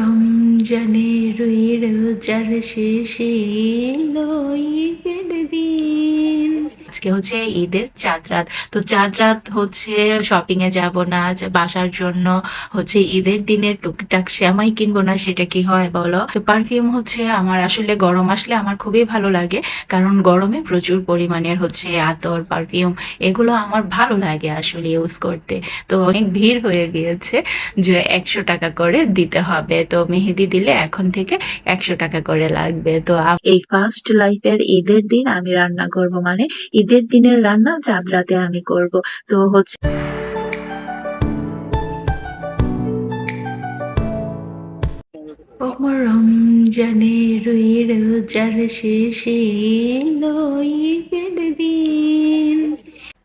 রমজানের রোজার শেষে লই দিন। আজকে হচ্ছে ঈদের চাঁদ রাত। তো চাঁদ রাত হচ্ছে শপিং এ যাব না বাসার জন্য হচ্ছে ঈদের দিনের টুকটাক শ্যামাই কিনবো না, সেটা কি হয় বলো? তো পারফিউম হচ্ছে আমার আসলে গরম আসলে আমার খুবই ভালো লাগে, কারণ গরমে প্রচুর পরিমাণের হচ্ছে আতর পারফিউম এগুলো আমার ভালো লাগে আসলে ইউজ করতে। তো অনেক ভিড় হয়ে গিয়েছে যে একশো টাকা করে দিতে হবে, তো মেহেদি দিলে এখন থেকে একশো টাকা করে লাগবে। তো এই ফার্স্ট লাইফের ঈদের দিন আমি রান্না করব মানে ঈদের দিনের রান্না চাঁদ রাতে আমি করব। তো হচ্ছে অমরম জানে রুই রোজার শেষে এলো গেল দিন।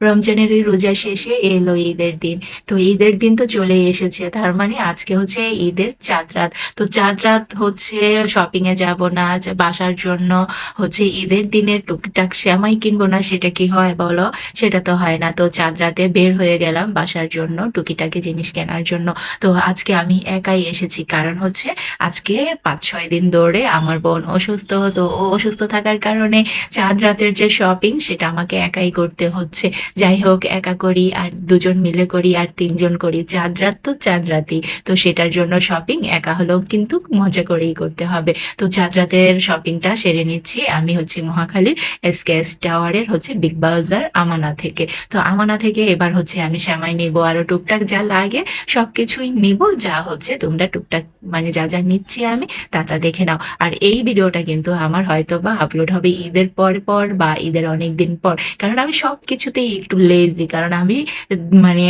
রমজানের ওই রোজা শেষে এলো ঈদের দিন। তো ঈদের দিন তো চলে এসেছে, তার মানে আজকে হচ্ছে ঈদের চাঁদ রাত। তো চাঁদ রাত হচ্ছে শপিং এ যাব না বাসার জন্য হচ্ছে ঈদের দিনের টুকটাক শ্যামাই কিনবো না, সেটা কি হয় বলো? সেটা তো হয় না। তো চাঁদ রাতে বের হয়ে গেলাম বাসার জন্য টুকিটাকি জিনিস কেনার জন্য। তো আজকে আমি একাই এসেছি, কারণ হচ্ছে আজকে পাঁচ, ছয় দিন ধরে আমার বোন অসুস্থ। তো ও অসুস্থ থাকার কারণে চাঁদ রাতের যে শপিং সেটা আমাকে একাই করতে হচ্ছে। যাই হোক, একা করি আর দুজন মিলে করি আর তিনজন করি চাঁদ রাত তো চাঁদ রাতই তো সেটার জন্য শপিং একা হলেও কিন্তু মজা করেই করতে হবে। তো চাঁদ রাতের শপিংটা সেরে নিচ্ছি আমি হচ্ছে মহাখালীর এসকেএস টাওয়ারের হচ্ছে বিগ বাজার আমানা থেকে। তো আমানা থেকে এবার হচ্ছে আমি শ্যামাই নিব, আরও টুকটাক যা লাগে সবকিছুই নিব, যা হচ্ছে তোমরা টুকটাক মানে যা যা নিচ্ছি আমি তা তা দেখে নাও। আর এই ভিডিওটা কিন্তু আমার হয়তো বা আপলোড হবে ঈদের পর পর বা ঈদের অনেক দিন পর। কারণ আমি সবকিছুতেই একটু লেজি কারণ আমি মানে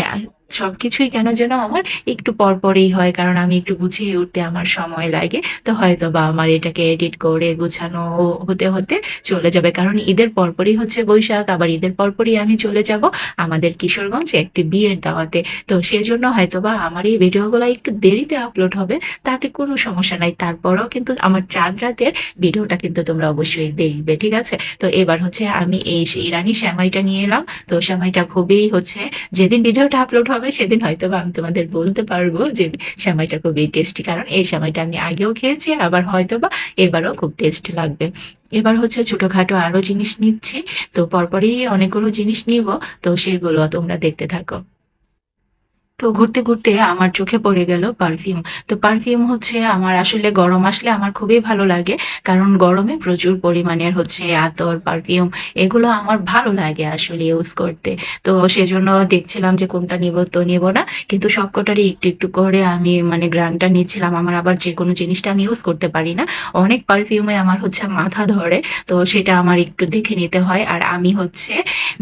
সবকিছুই কেন যেন আমার একটু পরপরই হয়, কারণ আমি একটু গুছিয়ে উঠতে আমার সময় লাগে। তো হয়তো বা আমার এটাকে এডিট করে গুছানো হতে হতে চলে যাবে, কারণ ঈদের পরপরই হচ্ছে বৈশাখ, আবার ঈদের পরপরই আমি চলে যাব আমাদের কিশোরগঞ্জে একটি বিয়ের দাওয়াতে। তো সেজন্য হয়তো বা আমার এই ভিডিওগুলো একটু দেরিতে আপলোড হবে, তাতে কোনো সমস্যা নাই। তারপরেও কিন্তু আমার চাঁদ রাতের ভিডিওটা কিন্তু তোমরা অবশ্যই দেখবে, ঠিক আছে? তো এবার হচ্ছে আমি এই ইরানি শ্যামাইটা নিয়ে এলাম। তো শ্যামাইটা খুবই হচ্ছে, যেদিন ভিডিওটা আপলোড হবে, সেদিন হয়তো বা আমি তোমাদের বলতে পারব যে সেমাইটা খুবই টেস্টি কারণ এই সেমাইটা আমি আগেও খেয়েছি, আবার হয়তো বা এবারও খুব টেস্ট লাগবে। এবার হচ্ছে ছোটখাটো আরও জিনিস নিচ্ছি, তো পরপরই অনেকগুলো জিনিস নিব, তো সেগুলো তোমরা দেখতে থাকো। তো ঘুরতে ঘুরতে আমার চোখে পড়ে গেল পারফিউম তো পারফিউম হচ্ছে আমার আসলে গরম আসলে আমার খুবই ভালো লাগে, কারণ গরমে প্রচুর পরিমাণের হচ্ছে আতর পারফিউম এগুলো আমার ভালো লাগে আসলে ইউজ করতে। তো সেজন্য দেখছিলাম যে কোনটা নিব, তো নিব না। কিন্তু সবকটারই একটু একটু করে আমি মানে গ্রানটা নিচ্ছিলাম। আমার আবার যে কোনো জিনিসটা আমি ইউজ করতে পারি না। অনেক পারফিউমে আমার হচ্ছে মাথা ধরে, তো সেটা আমার একটু দেখে নিতে হয়। আর আমি হচ্ছে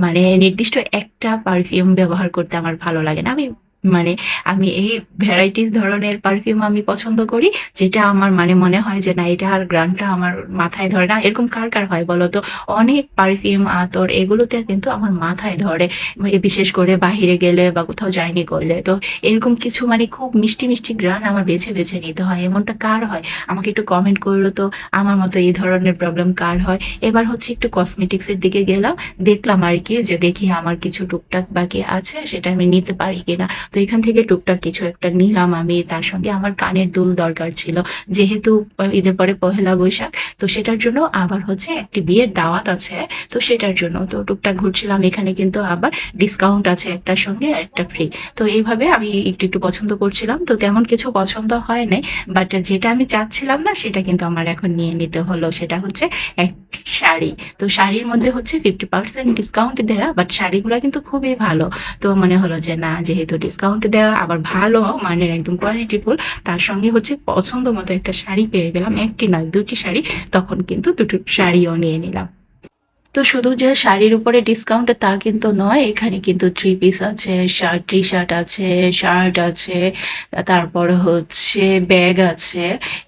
মানে নির্দিষ্ট একটা পারফিউম ব্যবহার করতে আমার ভালো লাগে না। আমি মানে আমি এই ভ্যারাইটিস ধরনের পারফিউম আমি পছন্দ করি, যেটা আমার মানে মনে হয় যে না, এটা আর গ্রানটা আমার মাথায় ধরে না। এরকম কার কার হয় বলো তো? অনেক পারফিউম আতর এগুলোতে কিন্তু আমার মাথায় ধরে। বিশেষ করে বাহিরে গেলে বা কোথাও জার্নি করলে। তো এরকম কিছু মানে খুব মিষ্টি মিষ্টি গ্রান আমার বেছে বেছে নিতে হয়। এমনটা কার হয়? আমাকে একটু কমেন্ট করল তো। আমার মতো এই ধরনের প্রবলেম কার হয়? এবার হচ্ছে একটু কসমেটিক্সের দিকে গেলাম। দেখলাম আর কি যে দেখি আমার কিছু টুকটাক বাকি আছে, সেটা আমি নিতে পারি কিনা। তো এখান থেকে টুকটাক কিছু একটা নিলাম আমি, তার সঙ্গে আমার কানের দুল দরকার ছিল। যেহেতু ঈদের পরে পহেলা বৈশাখ, তো সেটার জন্য আবার হচ্ছে একটি বিয়ের দাওয়াত আছে, তো সেটার জন্য তো টুকটাক ঘুরছিলাম। এখানে কিন্তু আবার ডিসকাউন্ট আছে একটার সঙ্গে একটা ফ্রি তো এইভাবে আমি একটু একটু পছন্দ করছিলাম। তো তেমন কিছু পছন্দ হয় নাই বাট যেটা আমি চাচ্ছিলাম না, সেটা কিন্তু আমার এখন নিয়ে নিতে হলো। সেটা হচ্ছে এক শাড়ি। তো শাড়ির মধ্যে হচ্ছে ফিফটি পার্সেন্ট ডিসকাউন্ট দেওয়া বাট শাড়িগুলো কিন্তু খুবই ভালো। তো মনে হলো যে না, যেহেতু ডিসকাউন্ট দেওয়া আবার ভালো মানের একদম কোয়ালিটিফুল তার সঙ্গে হচ্ছে পছন্দ মতো একটা শাড়ি পেয়ে গেলাম, একটি নয় দুটি শাড়ি। তখন কিন্তু দুটো শাড়িও নিয়ে নিলাম। তো শুধু যে শাড়ির উপরে ডিসকাউন্ট তা কিন্তু নয়, এখানে কিন্তু থ্রি পিস আছে শার্ট টি শার্ট আছে শার্ট আছে, তারপর হচ্ছে ব্যাগ আছে,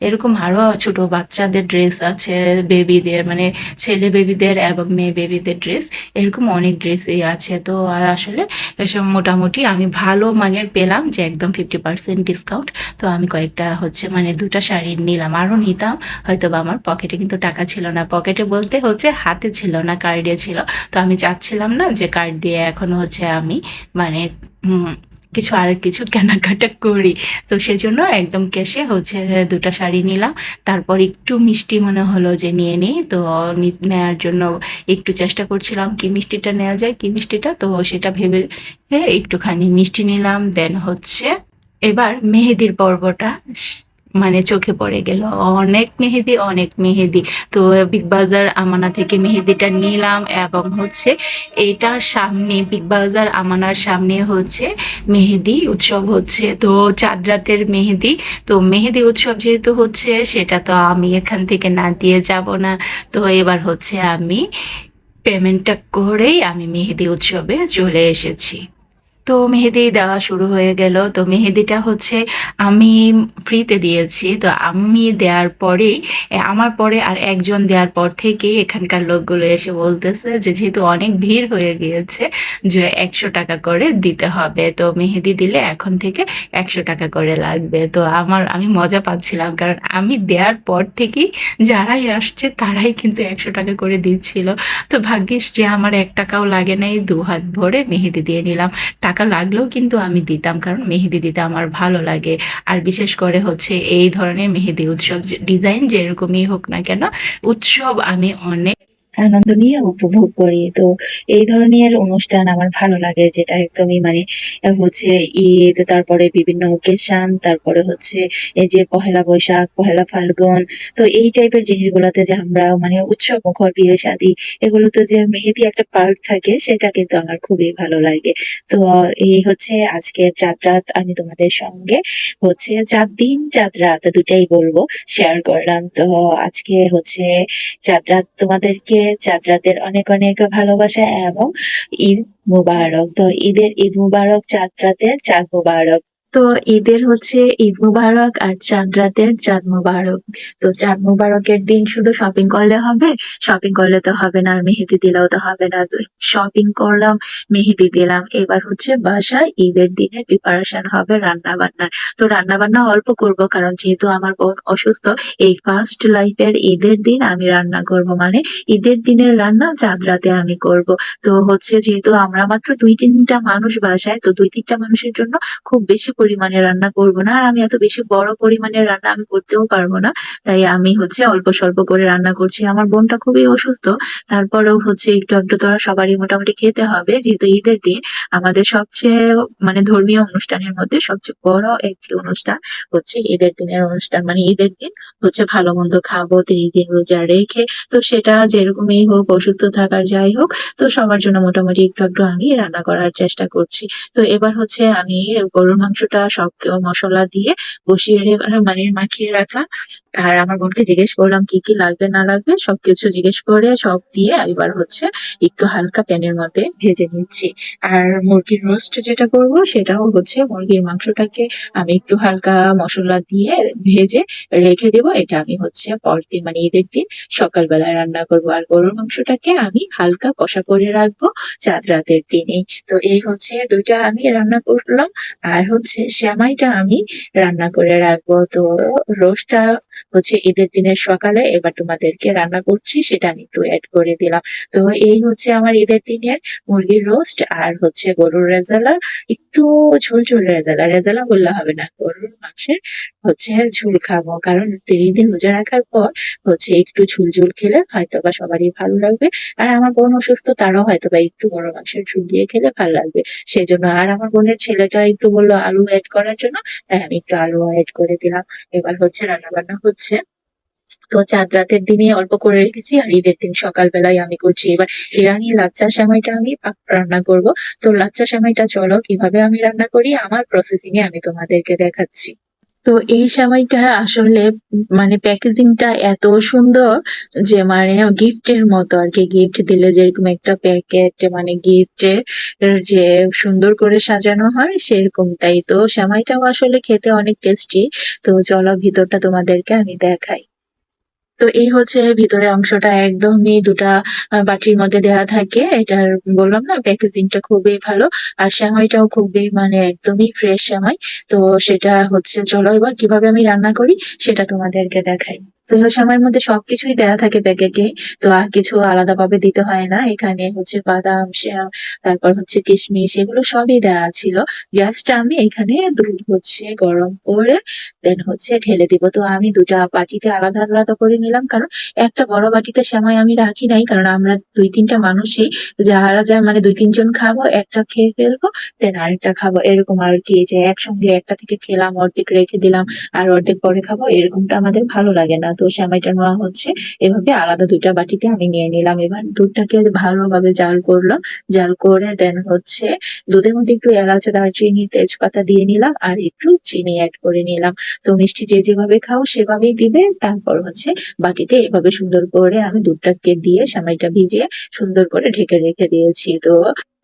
এরকম আরও ছোট বাচ্চাদের ড্রেস আছে বেবিদের মানে ছেলে বেবিদের এবং মেয়ে বেবিদের ড্রেস এরকম অনেক ড্রেসই আছে। তো আসলে এসব মোটামুটি আমি ভালো মানের পেলাম যে একদম ফিফটি পার্সেন্ট ডিসকাউন্ট তো আমি কয়েকটা হচ্ছে মানে দুটা শাড়ি নিলাম। আরও নিতাম হয়তো বা আমার পকেটে কিন্তু টাকা ছিল না। পকেটে বলতে হচ্ছে হাতে ছিল না। কার্ডে ছিল তো আমি চাচ্ছিলাম না যে কার্ড দিয়ে এখন হচ্ছে আমি মানে কিছু আরেক কিছু কেনাকাটা করি। তো সেজন্য একদম ক্যাশে হচ্ছে ২ টা শাড়ি নিলাম। তারপর একটু মিষ্টি মনে হলো যে নিয়ে নিই। তো নেওয়ার জন্য একটু চেষ্টা করছিলাম কি মিষ্টিটা নেওয়া যায়, কি মিষ্টিটা? তো সেটা ভেবে এ একটুখানি মিষ্টি নিলাম। দেন হচ্ছে এবার মেহেদির পর্বটা মানে চোখে পড়ে গেল। অনেক মেহেদি, অনেক মেহেদি। তো বিগ বাজার আমানা থেকে মেহেদিটা নিলাম এবং হচ্ছে এটার সামনে বিগ বাজার আমানার সামনে হচ্ছে মেহেদি উৎসব হচ্ছে। তো চাঁদ রাতের মেহেদি। তো মেহেদি উৎসব যেহেতু হচ্ছে সেটা তো আমি এখান থেকে না দিয়ে যাব না। তো এবার হচ্ছে আমি পেমেন্টটা করেই আমি মেহেদি উৎসবে চলে এসেছি। তো মেহেদি দেওয়া শুরু হয়ে গেল। তো মেহেদিটা হচ্ছে আমি ফ্রিতে দিয়েছি। তো আমি দেওয়ার পরেই আমার পরে আর একজন দেওয়ার পর থেকেই এখানকার লোকগুলো এসে বলতেছে যে, যেহেতু অনেক ভিড় হয়ে গিয়েছে যে ৳১০০ করে দিতে হবে। তো মেহেদি দিলে এখন থেকে ৳১০০ করে লাগবে। তো আমার, আমি মজা পাচ্ছিলাম। কারণ আমি দেওয়ার পর থেকেই যারাই আসছে তারাই কিন্তু ৳১০০ করে দিচ্ছিল। তো ভাগ্যিস যে আমার এক টাকাও লাগে নাই। দু হাত ভরে মেহেদি দিয়ে নিলাম। টাকা লাগলেও কিন্তু আমি দিতাম। কারণ মেহেদি দিতে আমার ভালো লাগে। আর বিশেষ করে হচ্ছে এই ধরনের মেহেদি উৎসব ডিজাইন যেরকমই হোক না কেন, উৎসব আমি অনেক আনন্দ নিয়ে উপভোগ করি। তো এই ধরনের অনুষ্ঠান আমার ভালো লাগে যেটা একদমই মানে হচ্ছে ঈদ, তারপরে বিভিন্ন অকেশন, তারপরে হচ্ছে এই যে পহেলা বৈশাখ, পহেলা ফাল্গুন। তো এই টাইপের জিনিসগুলোতে যে আমরা মানে উৎসব মুখর বিয়ে-শাদী এগুলোতে যে মেহেদি একটা পার্ট থাকে সেটা কিন্তু আমার খুবই ভালো লাগে। তো এই হচ্ছে আজকে চাঁদ রাত আমি তোমাদের সঙ্গে হচ্ছে চার দিন, চাঁদ রাত ২ টাই বলব শেয়ার করলাম। তো আজকে হচ্ছে চাঁদ রাত তোমাদেরকে চাঁদ অনেক, অনেক ভালোবাসা এবং ঈদ মুবারক তো ঈদের ঈদ মুবারক চাঁদ চাঁদ মোবারক। তো ঈদের হচ্ছে ঈদ মুবারক আর চাঁদ রাতের চাঁদ মোবারক। তো চাঁদ মোবারকের দিন শুধু শপিং করলে হবে? শপিং করলে তো হবে না আর মেহেদি দিলেও তো হবে না। তো শপিং করলাম, মেহেদি দিলাম। এবার হচ্ছে বাসায় ঈদের দিনে প্রিপারেশন হবে রান্না-বান্নার। তো রান্না-বান্না অল্প করব কারণ যেহেতু আমার বোন অসুস্থ, এই ফার্স্ট লাইফ এর ঈদের দিন আমি রান্না করব। মানে ঈদের দিনের রান্না চাঁদ রাতে আমি করব। তো হচ্ছে যেহেতু আমরা মাত্র দুই তিনটা মানুষ বাসায়, তো দুই তিনটা মানুষের জন্য খুব বেশি পরিমাণে রান্না করব না। আর আমি এত বেশি বড় পরিমাণের রান্না আমি করতেও পারব না। তাই আমি হচ্ছে অল্প স্বল্প করে রান্না করছি। আমার বোনটা খুবই অসুস্থ। তারপরেও হচ্ছে একটু একটু তো সবারই মোটামুটি খেতে হবে। যেহেতু ঈদের দিন আমাদের সবচেয়ে মানে ধর্মীয় অনুষ্ঠানের মধ্যে সবচেয়ে বড় একটি অনুষ্ঠান হচ্ছে ঈদের দিনের অনুষ্ঠান। মানে ঈদের দিন হচ্ছে ভালো-মন্দ খাব ৩০ দিন রোজা রেখে। তো সেটা যেরকমই হোক, অসুস্থ থাকার যাই হোক, তো সবার জন্য মোটামুটি একটু একটু আমি রান্না করার চেষ্টা করছি। তো এবার হচ্ছে আমি গরুর মাংসটা সব মশলা দিয়ে বসিয়ে রে মানে মাখিয়ে রাখলাম। আর আমার বোনকে জিজ্ঞেস করলাম কি, কি লাগবে না লাগবে সবকিছু জিজ্ঞেস করে সব দিয়ে এবার হচ্ছে একটু হালকা প্যানের মধ্যে ভেজে নিচ্ছি। আর মুরগির রোস্ট যেটা করব সেটাও হচ্ছে মুরগির মাংসটাকে আমি একটু হালকা মশলা দিয়ে ভেজে রেখে দেব। এটা আমি হচ্ছে পরদিন মানে ঈদের দিন সকালবেলায় রান্না করব। আর গরুর মাংসটাকে আমি হালকা কষা করে রাখব চাঁদ রাতের দিনেই। তো এই হচ্ছে দুইটা আমি রান্না করলাম। আর হচ্ছে সেমাইটা আমি রান্না করে রাখব। তো রোস্টটা হচ্ছে ঈদের দিনের সকালে এবার তোমাদেরকে রান্না করছি সেটা আমি একটু এড করে দিলাম। তো এই হচ্ছে আমার ঈদের দিনের মুরগির রোস্ট আর হচ্ছে গরুর রেজালা, একটু ঝোল-ঝোল রেজালা। রেজালা বললে হবে না। গরুর মাংসের হচ্ছে ঝোল খাব। কারণ ৩০ দিন রোজা রাখার পর হচ্ছে একটু ঝোল, ঝোল খেলে হয়তো বা সবারই ভালো লাগবে। আর আমার বোন অসুস্থ তারও হয়তোবা একটু গরুর মাংসের ঝুল দিয়ে খেলে ভালো লাগবে। সেজন্য আর আমার বোনের ছেলেটা একটু বলল আলু এড করার জন্য, তাই আমি একটু আলু এড করে দিলাম। এবার হচ্ছে রান্না-বান্না হচ্ছে। তো চাঁদ রাতের দিনে অল্প করে রেখেছি আর ঈদের দিন সকালবেলায় আমি করছি। এবার ইরানি লাচ্চা সেমাইটা আমি রান্না করব। তো লাচ্চা সেমাইটা চলো কীভাবে আমি রান্না করি আমার প্রসেসিং এ আমি তোমাদেরকে দেখাচ্ছি। তো এই সেমাইটা আসলে মানে প্যাকেজিংটা এত সুন্দর যে মানে গিফটের মতো আর কি গিফট দিলে যেরকম একটা প্যাকেট মানে গিফটের যে সুন্দর করে সাজানো হয়, সেরকমটাই। তো সেমাইটাও আসলে খেতে অনেক টেস্টি। তো চলো ভিতরটা তোমাদেরকে আমি দেখাই। তো এই হচ্ছে ভিতরে অংশটা একদমই দুটা বাটির মধ্যে দেওয়া থাকে। এটার বললাম না প্যাকেজিংটা খুবই ভালো। আর সেমাইটাও খুবই মানে একদমই ফ্রেশ সেমাই। তো সেটা হচ্ছে, চলো এবার কীভাবে আমি রান্না করি, সেটা তোমাদেরকে দেখাই। সময়ের মধ্যে সবকিছুই দেয়া থাকে প্যাকেটে। তো আর কিছু আলাদা ভাবে দিতে হয় না। এখানে হচ্ছে বাদাম, তারপর হচ্ছে কিশমিশ এগুলো সবই দেওয়া ছিল। জাস্ট আমি এখানে দুধ হচ্ছে গরম করে দেন হচ্ছে ঢেলে দিব। তো আমি দুটা বাটিতে আলাদা, আলাদা করে নিলাম। কারণ একটা বড় বাটিতে সেমাই আমি রাখি নাই। কারণ আমরা দুই তিনটা মানুষই যারা যা মানে দুই তিনজন খাব, একটা খেয়ে ফেলব, দেন আরেকটা খাব। এরকম আর কি যে একসঙ্গে একটা থেকে খেলাম, অর্ধেক রেখে দিলাম, আর অর্ধেক পরে খাব এরকমটা আমাদের ভালো লাগে না। তো সেমাইটা নেওয়া হচ্ছে এভাবে আলাদা ২ টা বাটিতে আমি নিয়ে নিলাম। এবার দুধটাকে ভালোভাবে জাল করলাম। জাল করে দেন হচ্ছে দুধের মধ্যে একটু এলাচ, দারচিনি, তেজপাতা দিয়ে নিলাম আর একটু চিনি অ্যাড করে নিলাম। তো মিষ্টি যে যেভাবে খাও সেভাবেই দিবে। তারপর হচ্ছে বাটিতে এভাবে সুন্দর করে আমি দুধটাকে দিয়ে সেমাইটা ভিজিয়ে সুন্দর করে ঢেকে রেখে দিয়েছি। তো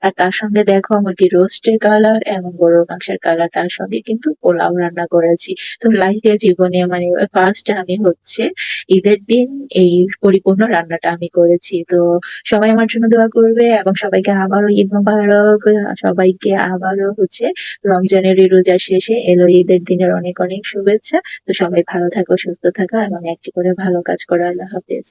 আর তার সঙ্গে দেখো মুরগির রোস্টের কালার এবং গরুর মাংসের কালার তার সঙ্গে কিন্তু পোলাও রান্না করেছি। তো লাইফে জীবনে মানে ফার্স্ট আমি হচ্ছে ঈদের দিন এই পরিপূর্ণ রান্নাটা আমি করেছি। তো সবাই আমার জন্য দোয়া করবে এবং সবাইকে আবারও ঈদ মোবারক। সবাইকে আবারও হচ্ছে রমজানের রোজা শেষে এলো ঈদের দিনের অনেক, অনেক শুভেচ্ছা। তো সবাই ভালো থাকো, সুস্থ থাকো এবং একটি করে ভালো কাজ করো। আল্লাহ হাফেজ।